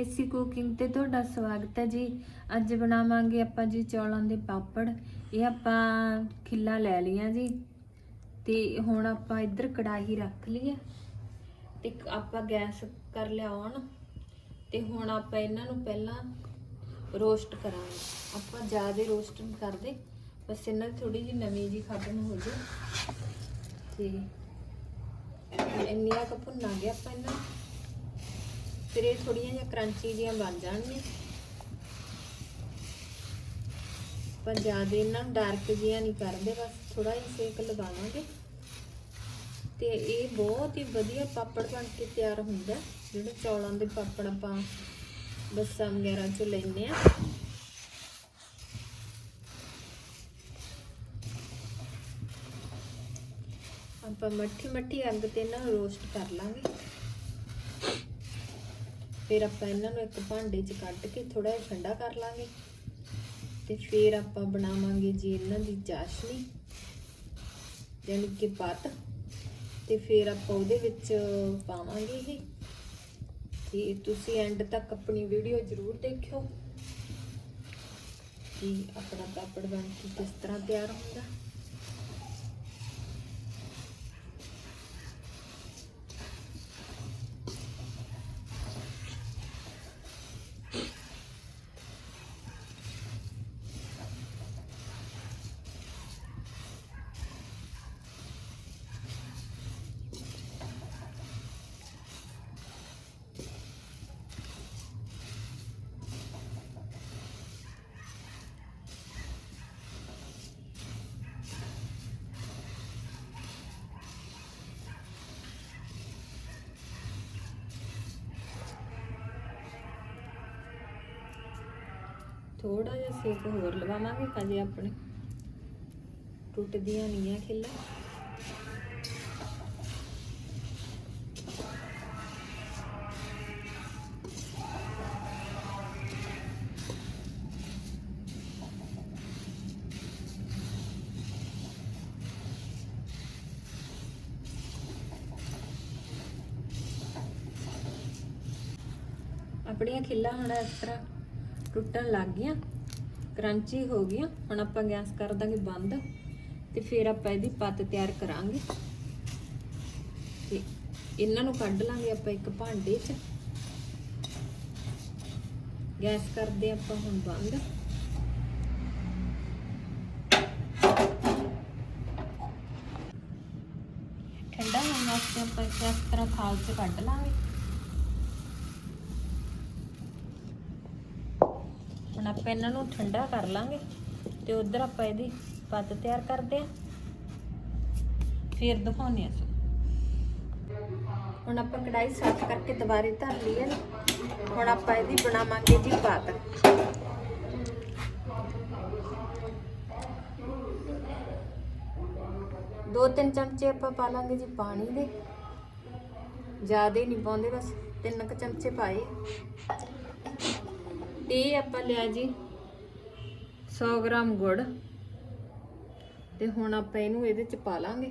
ਦੇਸੀ cooking ਤੇ ਤੁਹਾਡਾ ਸਵਾਗਤ ਹੈ ਜੀ। ਅੱਜ ਬਣਾਵਾਂਗੇ ਆਪਾਂ ਜੀ ਚੌਲਾਂ ਦੇ ਪਾਪੜ। ਇਹ ਆਪਾਂ ਖਿੱਲਾ ਲੈ ਲਿਆ ਜੀ। ਤੇ ਹੁਣ ਆਪਾਂ ਇੱਧਰ ਕੜਾਹੀ ਰੱਖ ਲਈ ਹੈ ਤੇ ਆਪਾਂ ਗੈਸ ਕਰ ਲਿਆ ਔਨ ਤੇ ਹੁਣ ਆਪਾਂ ਇਹਨਾਂ ਨੂੰ ਪਹਿਲਾਂ ਰੋਸਟ ਕਰਾਂਗੇ। ਆਪਾਂ ਜ਼ਿਆਦਾ ਰੋਸਟ ਨਹੀਂ ਕਰਦੇ। ਬਸ ਇਹਨਾਂ ਦੀ ਥੋੜੀ ਜਿਹੀ ਨਵੀਂ ਜੀ ਖਾਦਨ ਹੋ ਜੇ ਤੇ ਇੰਨੀਆਂ ਕੁ ਭੁੰਨਾਂਗੇ ਆਪਾਂ ਇਹਨਾਂ ਫਿਰ ਇਹ ਥੋੜੀਆਂ ਜਿਹੀਆਂ ਕਰੰਚੀ ਜੀਆਂ ਬਣ ਜਾਣਗੀਆਂ। ਪਰ ਜ਼ਿਆਦਾ ਇਹਨਾਂ ਨੂੰ ਡਾਰਕ ਜੀਆਂ ਨਹੀਂ ਕਰਦੇ, ਬਸ ਥੋੜਾ ਜਿਹਾ ਸੇਕ ਲਗਾਵਾਂਗੇ। ਤੇ ਇਹ ਬਹੁਤ ਹੀ ਵਧੀਆ ਪਾਪੜ ਬਣ ਕੇ ਤਿਆਰ ਹੁੰਦਾ, ਜਿਹੜੇ ਚੌਲਾਂ ਦੇ ਪਾਪੜ ਆਪਾਂ ਬੱਸਾਂ ਵਗੈਰਾ ਚੋਂ ਲੈਂਦੇ ਆ ਆਪਾਂ ਮੱਠੀ ਮੱਠੀ ਅੱਗ ਤੇ ਇਹਨਾਂ ਨੂੰ ਰੋਸਟ ਕਰ ਲਾਂਗੇ। ਫਿਰ ਆਪਾਂ ਇਹਨਾਂ ਨੂੰ ਇੱਕ ਭਾਂਡੇ 'ਚ ਕੱਢ ਕੇ ਥੋੜਾ ਜਿਹਾ ਠੰਡਾ ਕਰ ਲਾਂਗੇ। ਤੇ ਫਿਰ ਆਪਾਂ ਬਣਾਵਾਂਗੇ ਜੀ ਇਹਨਾਂ ਦੀ ਚਾਸ਼ਨੀ, ਯਾਨੀ ਕਿ ਪੱਤ। ਤੇ ਫਿਰ ਆਪਾਂ ਉਹਦੇ ਵਿੱਚ ਪਾਵਾਂਗੇ ਇਹ। ਤੇ ਤੁਸੀਂ ਐਂਡ ਤੱਕ ਆਪਣੀ ਵੀਡੀਓ ਜ਼ਰੂਰ ਦੇਖਿਓ। ਕਿ ਆਪਣਾ ਪਾਪੜ ਬਣ ਕੇ ਕਿਸ ਤਰ੍ਹਾਂ ਤਿਆਰ ਹੁੰਦਾ। ਥੋੜਾ ਜਿਹਾ ਸੇਕ ਹੋਰ ਲਵਾਵਾਂਗੇ ਹਜੇ ਆਪਣੇ ਟੁੱਟਦੀਆਂ ਨਹੀਂ ਆ ਖਿੱਲਾ ਆਪਣੀਆਂ ਖਿੱਲਾ ਹੁਣ ਇਸ ਤਰ੍ਹਾਂ ਟੁੱਟਣ ਲੱਗ ਗਈਆਂ ਕਰੰਚੀ ਹੋ ਗਈਆਂ, ਹੁਣ ਆਪਾਂ ਗੈਸ ਕਰ ਦਾਂਗੇ ਬੰਦ ਤੇ ਫਿਰ ਆਪਾਂ ਇਹਦੀ ਪੱਤ ਤਿਆਰ ਕਰਾਂਗੇ। ਤੇ ਇਹਨਾਂ ਨੂੰ ਕੱਢ ਲਾਂਗੇ ਆਪਾਂ ਇੱਕ ਭਾਂਡੇ 'ਚ। ਗੈਸ ਕਰਦੇ ਆਪਾਂ ਹੁਣ ਬੰਦ। ਠੰਡਾ ਹੋਣ ਵਾਸਤੇ ਆਪਾਂ ਇਸ ਤਰ੍ਹਾਂ ਥਾਲ 'ਚ ਕੱਢ ਲਾਂਗੇ। ਆਪਾਂ ਇਹਨਾਂ ਨੂੰ ਠੰਡਾ ਕਰ ਲਾਂਗੇ ਤੇ ਉਧਰ ਆਪਾਂ ਇਹਦੀ ਪੱਤ ਤਿਆਰ ਕਰਦੇ ਆ ਫਿਰ ਦਿਖਾਉਂਦੇ ਆ ਹੁਣ ਆਪਾਂ ਕੜਾਈ ਸਾਫ਼ ਕਰਕੇ ਦੁਬਾਰੇ ਧਰ ਲਈ ਹੈ ਹੁਣ ਆਪਾਂ ਇਹਦੀ ਬਣਾਵਾਂਗੇ ਜੀ ਪਾਤ। ਦੋ ਤਿੰਨ ਚਮਚੇ ਆਪਾਂ ਪਾ ਲਾਂਗੇ ਜੀ ਪਾਣੀ ਦੇ। ਜ਼ਿਆਦਾ ਨਹੀਂ ਪਾਉਂਦੇ ਬਸ। ਤਿੰਨ ਕੁ ਚਮਚੇ ਪਾਏ। ਤੇ ਇਹ ਆਪਾਂ ਲਿਆ ਜੀ 100 ਗ੍ਰਾਮ ਗੁੜ। ਤੇ ਹੁਣ ਆਪਾਂ ਇਹਨੂੰ ਇਹਦੇ ਚ ਪਾ ਲਾਂਗੇ।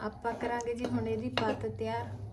ਆਪਾਂ ਕਰਾਂਗੇ ਜੀ ਹੁਣ ਇਹਦੀ ਪੱਤ ਤਿਆਰ।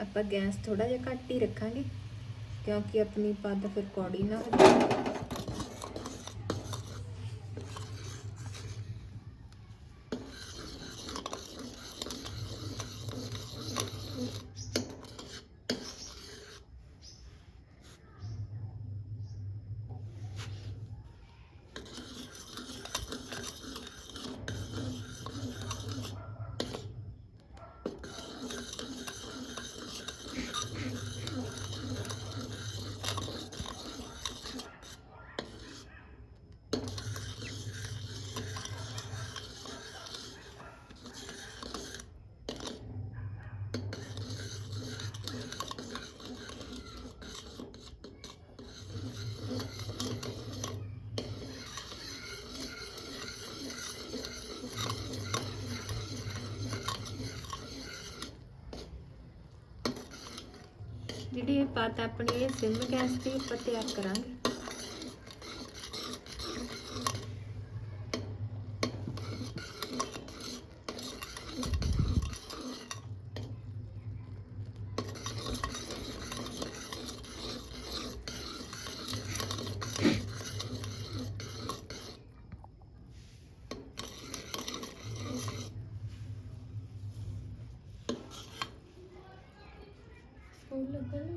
ਆਪਾਂ ਗੈਸ ਥੋੜਾ ਜਿਹਾ ਘੱਟ ਹੀ ਰੱਖਾਂਗੇ, ਕਿਉਂਕਿ ਆਪਣੀ ਪੱਦ ਫਿਰ ਕੌੜੀ ਨਾ ਹੋ ਜਾਵੇ। ਜਿਹੜੀ ਇਹ ਪੱਤ ਆਪਣੀ ਇਹ ਸਿਮ ਗੈਸ ਤੇ ਆਪਾਂ ਤਿਆਰ ਕਰਾਂਗੇ ਉਹ ਲੱਗਾ ਨਾ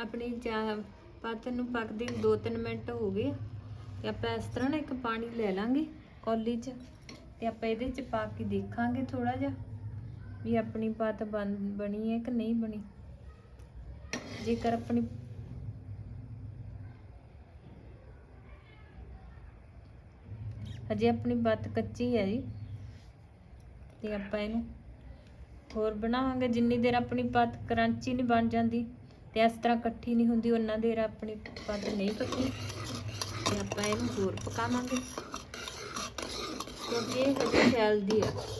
ਆਪਣੀ ਚਾਹ ਪੱਤ ਨੂੰ ਪੱਕਦੇ 2-3 ਮਿੰਟ ਹੋ ਗਏ ਤੇ ਆਪਾਂ ਇਸ ਤਰ੍ਹਾਂ ਨਾ ਇੱਕ ਪਾਣੀ ਲੈ ਲਾਂਗੇ ਕੌਲੀ 'ਚ ਤੇ ਆਪਾਂ ਇਹਦੇ 'ਚ ਪਾ ਕੇ ਦੇਖਾਂਗੇ ਥੋੜਾ ਜਿਹਾ ਵੀ ਆਪਣੀ ਪਾਤ ਬਣ, ਬਣੀ ਹੈ ਕਿ ਨਹੀਂ ਬਣੀ। ਜੇਕਰ ਆਪਣੀ ਹਜੇ ਆਪਣੀ ਬੱਤ ਕੱਚੀ ਹੈ ਜੀ, ਤੇ ਆਪਾਂ ਇਹਨੂੰ ਹੋਰ ਬਣਾਵਾਂਗੇ। ਜਿੰਨੀ ਦੇਰ ਆਪਣੀ ਪੱਤ ਕਰੰਚੀ ਨਹੀਂ ਬਣ ਜਾਂਦੀ ਤੇ ਇਸ ਤਰ੍ਹਾਂ ਇਕੱਠੀ ਨਹੀਂ ਹੁੰਦੀ, ਉਹਨਾਂ ਦੇਰ ਆਪਣੀ ਪੱਤ ਨਹੀਂ ਪੱਕੀ। ਤੇ ਆਪਾਂ ਇਹਨੂੰ ਹੋਰ ਪਕਾਵਾਂਗੇ। ਕਿਉਂਕਿ ਇਹ ਹਜੇ ਫੈਲਦੀ ਆ।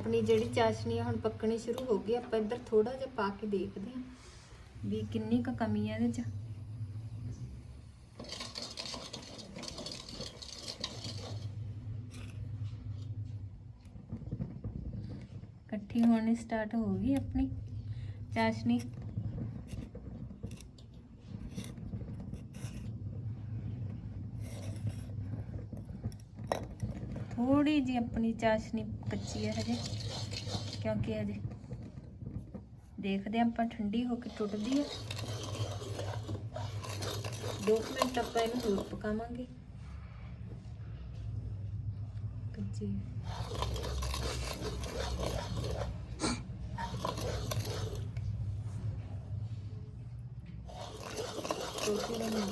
ਆਪਣੀ ਜਿਹੜੀ ਚਾਸ਼ਨੀ ਆ ਹੁਣ ਪੱਕਣੀ ਸ਼ੁਰੂ ਹੋ ਗਈ, ਆਪਾਂ ਇੱਧਰ ਥੋੜਾ ਜਿਹਾ ਪਾ ਕੇ ਦੇਖਦੇ ਹਾਂ ਵੀ ਕਿੰਨੀ ਕੁ ਕਮੀ ਹੈ ਇਹਦੇ ਚ। ਇਕੱਠੀ ਹੋਣੀ ਸਟਾਰਟ ਹੋ ਗਈ ਆਪਣੀ ਚਾਸ਼ਨੀ। ਥੋੜੀ ਜੀ ਆਪਣੀ ਚਾਸ਼ਨੀ ਕੱਚੀ ਹੈ ਹਜੇ, ਕਿਉਂਕਿ ਹਜੇ ਦੇਖਦੇ ਹਾਂ ਆਪਾਂ ਠੰਡੀ ਹੋ ਕੇ ਟੁੱਟਦੀ ਹੈ 2 ਮਿੰਟ ਆਪਾਂ ਇਹਨੂੰ ਹੋਰ ਪਕਾਵਾਂਗੇ। ਕੱਚੀ ਰੋਟੀ ਬਣਾ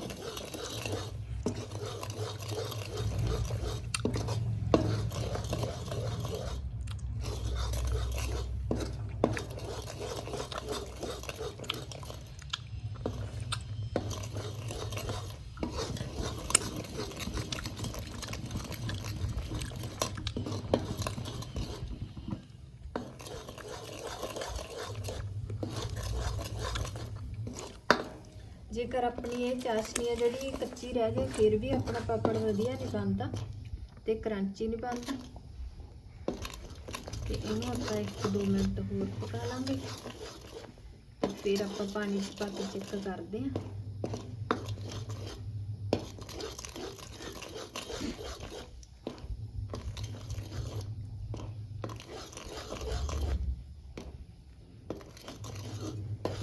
ਜੇਕਰ ਆਪਣੀ ਇਹ ਚਾਸ਼ਨੀ ਹੈ ਜਿਹੜੀ ਕੱਚੀ ਰਹਿ ਜਾਏ ਫਿਰ ਵੀ ਆਪਣਾ ਪਾਪੜ ਵਧੀਆ ਨਹੀਂ ਬਣਦਾ ਤੇ ਕਰੰਚੀ ਨਹੀਂ ਬਣਦਾ। ਤੇ ਇਹਨੂੰ ਆਪਾਂ 1-2 ਮਿੰਟ ਹੋਰ ਪਕਾ ਲਾਂਗੇ ਤੇ ਫਿਰ ਆਪਾਂ ਪਾਣੀ ਚ ਪਾ ਕੇ ਚੈੱਕ ਕਰਦੇ ਹਾਂ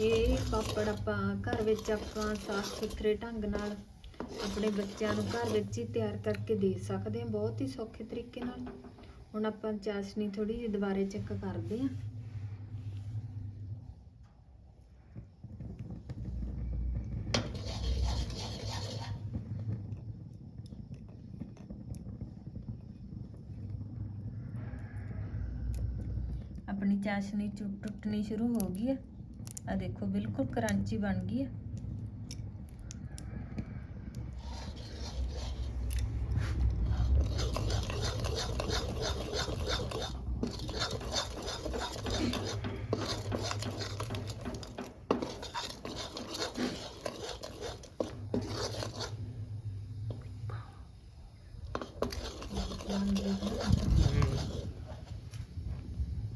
ਇਹ ਪਾਪੜ ਆਪਾਂ ਘਰ ਵਿੱਚ ਆਪਾਂ ਸਾਫ਼ ਸੁਥਰੇ ਢੰਗ ਨਾਲ ਆਪਣੇ ਬੱਚਿਆਂ ਨੂੰ ਘਰ ਵਿੱਚ ਹੀ ਤਿਆਰ ਕਰਕੇ ਦੇ ਸਕਦੇ ਹਾਂ, ਬਹੁਤ ਹੀ ਸੌਖੇ ਤਰੀਕੇ ਨਾਲ। ਹੁਣ ਆਪਾਂ ਚਾਸ਼ਨੀ ਥੋੜੀ ਜਿਹੀ ਦੁਬਾਰੇ ਚੈੱਕ ਕਰਦੇ ਹਾਂ। ਆਪਣੀ ਚਾਸ਼ਨੀ ਚੁ- ਟੁੱਟਣੀ ਸ਼ੁਰੂ ਹੋ ਗਈ ਹੈ। ਆ ਦੇਖੋ ਬਿਲਕੁਲ ਕਰੰਚੀ ਬਣ ਗਈ ਹੈ।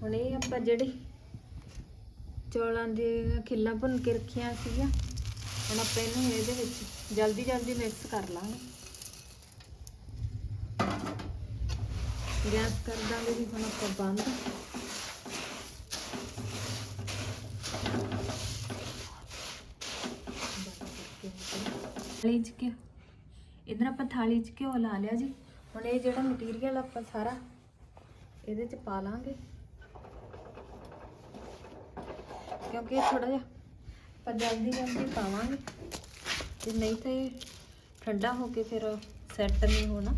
ਹੁਣ ਇਹ ਆਪਾਂ ਜਿਹੜੀ ਚੌਲਾਂ ਦੀਆਂ ਖਿੱਲਾਂ ਭੁੰਨ ਕੇ ਰੱਖੀਆਂ ਸੀਗੀਆਂ। ਹੁਣ ਆਪਾਂ ਇਹਨੂੰ ਇਹਦੇ ਵਿੱਚ ਜਲਦੀ ਜਲਦੀ ਮਿਕਸ ਕਰ ਲਾਂਗੇ। ਗੈਸ ਕਰ ਦਾਂਗੇ ਜੀ, ਹੁਣ ਆਪਾਂ ਬੰਦ। ਥਾਲੀ ਚ ਘਿਓ। ਇਧਰ ਆਪਾਂ ਥਾਲੀ ਚ ਘਿਓ ਲਾ ਲਿਆ ਜੀ। ਹੁਣ ਇਹ ਜਿਹੜਾ ਮਟੀਰੀਅਲ ਆਪਾਂ ਸਾਰਾ ਇਹਦੇ ਚ ਪਾ ਲਾਂਗੇ। ਕਿਉਂਕਿ ਇਹ ਥੋੜਾ ਜਿਹਾ ਆਪਾਂ ਜਲਦੀ ਜਲਦੀ ਪਾਵਾਂਗੇ। ਤੇ ਨਹੀਂ ਤਾਂ ਇਹ ਠੰਡਾ ਹੋ ਕੇ ਫਿਰ ਸੈੱਟ ਨਹੀਂ ਹੋਣਾ।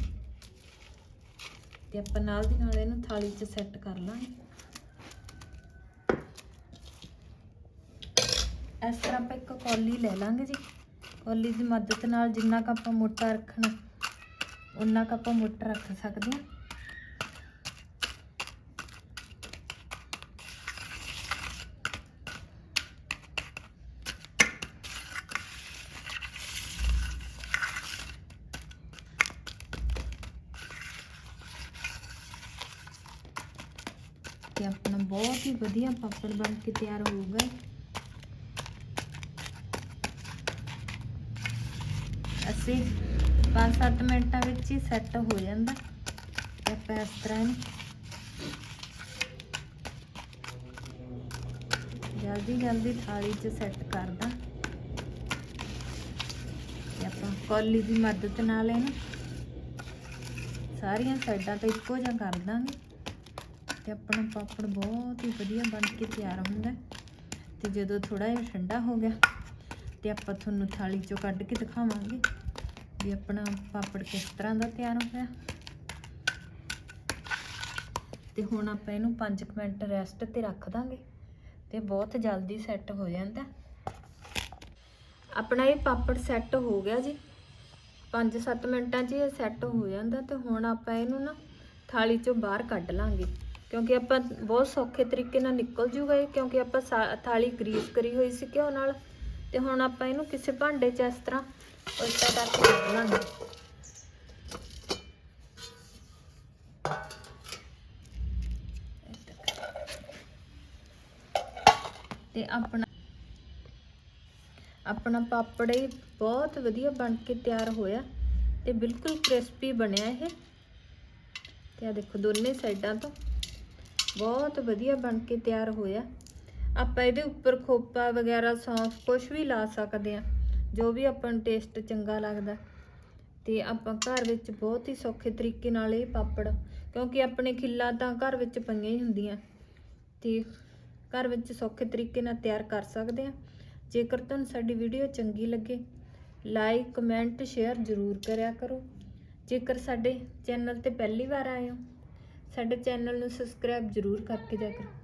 ਤੇ ਆਪਾਂ ਨਾਲ ਦੀ ਨਾਲ ਇਹਨੂੰ ਥਾਲੀ 'ਚ ਸੈੱਟ ਕਰ ਲਾਂਗੇ। ਇਸ ਤਰ੍ਹਾਂ ਆਪਾਂ ਇੱਕ ਕੌਲੀ ਲੈ ਲਾਂਗੇ ਜੀ। ਕੌਲੀ ਦੀ ਮਦਦ ਨਾਲ ਜਿੰਨਾ ਕੁ ਆਪਾਂ ਮੋਟਾ ਰੱਖਣਾ ਉਨਾ ਕੁ ਆਪਾਂ ਮੋਟਾ ਰੱਖ ਸਕਦੇ ਹਾਂ ਤੇ ਆਪਣਾ ਬਹੁਤ ਹੀ ਵਧੀਆ ਪਾਪੜ ਬਣ ਕੇ ਤਿਆਰ ਹੋਊਗਾ। ਅਸੀਂ 5-7 ਮਿੰਟਾਂ ਵਿੱਚ ਹੀ ਸੈੱਟ ਹੋ ਜਾਂਦਾ। ਆਪਾਂ ਇਸ ਤਰ੍ਹਾਂ ਜਲਦੀ ਜਲਦੀ ਥਾਲੀ 'ਚ ਸੈੱਟ ਕਰਦਾ। ਤੇ ਆਪਾਂ ਕੌਲੀ ਦੀ ਮਦਦ ਨਾਲ ਇਹਨੂੰ ਸਾਰੀਆਂ ਸਾਈਡਾਂ ਤੋਂ ਇੱਕੋ ਜਿਹਾ ਕਰ ਦਾਂਗੇ। ਤੇ ਆਪਣਾ ਪਾਪੜ ਬਹੁਤ ਹੀ ਵਧੀਆ ਬਣ ਕੇ ਤਿਆਰ ਹੁੰਦਾ ਹੈ। ਤੇ ਜਦੋਂ ਥੋੜਾ ਜਿਹਾ ਠੰਡਾ ਹੋ ਗਿਆ, ਤੇ ਆਪਾਂ ਤੁਹਾਨੂੰ ਥਾਲੀ ਚੋਂ ਕੱਢ ਕੇ ਦਿਖਾਵਾਂਗੇ ਵੀ ਆਪਣਾ ਪਾਪੜ ਕਿਸ ਤਰ੍ਹਾਂ ਦਾ ਤਿਆਰ ਹੋਇਆ। ਤੇ ਹੁਣ ਆਪਾਂ ਇਹਨੂੰ 5 ਮਿੰਟ ਰੈਸਟ ਤੇ ਰੱਖ ਦਾਂਗੇ ਤੇ ਬਹੁਤ ਜਲਦੀ ਸੈੱਟ ਹੋ ਜਾਂਦਾ ਆਪਣਾ ਇਹ ਪਾਪੜ ਸੈੱਟ ਹੋ ਗਿਆ ਜੀ। 5-7 ਮਿੰਟਾਂ 'ਚ ਇਹ ਸੈੱਟ ਹੋ ਜਾਂਦਾ ਤੇ ਹੁਣ ਆਪਾਂ ਇਹਨੂੰ ਨਾ ਥਾਲੀ ਚੋਂ ਬਾਹਰ ਕੱਢ ਲਾਂਗੇ। ਕਿਉਂਕਿ ਆਪਾਂ ਬਹੁਤ ਸੌਖੇ ਤਰੀਕੇ ਨਾਲ ਨਿਕਲ ਜੂਗਾ ਇਹ, ਕਿਉਂਕਿ ਆਪਾਂ ਸਾ- ਥਾਲੀ ਗਰੀਸ ਕਰੀ ਹੋਈ ਸੀ ਘਿਓ ਨਾਲ, ਤੇ ਹੁਣ ਆਪਾਂ ਇਹਨੂੰ ਕਿਸੇ ਭਾਂਡੇ 'ਚ ਇਸ ਤਰ੍ਹਾਂ ਉਲਟਾ ਕਰਕੇ ਕੱਢ ਲਾਂਗੇ। ਤੇ ਆਪਣਾ ਆਪਣਾ ਪਾਪੜ ਹੀ ਬਹੁਤ ਵਧੀਆ ਬਣ ਕੇ ਤਿਆਰ ਹੋਇਆ, ਤੇ ਬਿਲਕੁਲ ਕ੍ਰਿਸਪੀ ਬਣਿਆ ਇਹ। ਤੇ ਆ ਦੇਖੋ ਦੋਨੇ ਸਾਈਡਾਂ ਤੋਂ ਬਹੁਤ ਵਧੀਆ ਬਣ ਕੇ ਤਿਆਰ ਹੋਇਆ। ਆਪਾਂ ਇਹਦੇ ਉੱਪਰ ਖੋਪਾ ਵਗੈਰਾ, ਸੌਂਫ ਕੁਝ ਵੀ ਲਾ ਸਕਦੇ ਆ ਜੋ ਵੀ ਆਪਾਂ ਨੂੰ ਟੇਸਟ ਚੰਗਾ ਲੱਗਦਾ। ਤੇ ਆਪਾਂ ਘਰ ਵਿੱਚ ਬਹੁਤ ਹੀ ਸੌਖੇ ਤਰੀਕੇ ਨਾਲ ਇਹ ਪਾਪੜ, ਕਿਉਂਕਿ ਆਪਣੇ ਖਿੱਲਾਂ ਤਾਂ ਘਰ ਵਿੱਚ ਪਈਆਂ ਹੀ ਹੁੰਦੀਆਂ। ਤੇ ਘਰ ਵਿੱਚ ਸੌਖੇ ਤਰੀਕੇ ਨਾਲ ਤਿਆਰ ਕਰ ਸਕਦੇ ਆ ਜੇਕਰ ਤੁਹਾਨੂੰ ਸਾਡੀ ਵੀਡੀਓ ਚੰਗੀ ਲੱਗੇ ਲਾਈਕ ਕਮੈਂਟ ਸ਼ੇਅਰ ਜ਼ਰੂਰ ਕਰਿਆ ਕਰੋ। ਜੇਕਰ ਸਾਡੇ ਚੈਨਲ ਤੇ ਪਹਿਲੀ ਵਾਰ ਆਏ ਹੋ ਸਾਡੇ ਚੈਨਲ ਨੂੰ ਸਬਸਕ੍ਰਾਈਬ ਜ਼ਰੂਰ ਕਰਕੇ ਜਾ ਕਰੋ।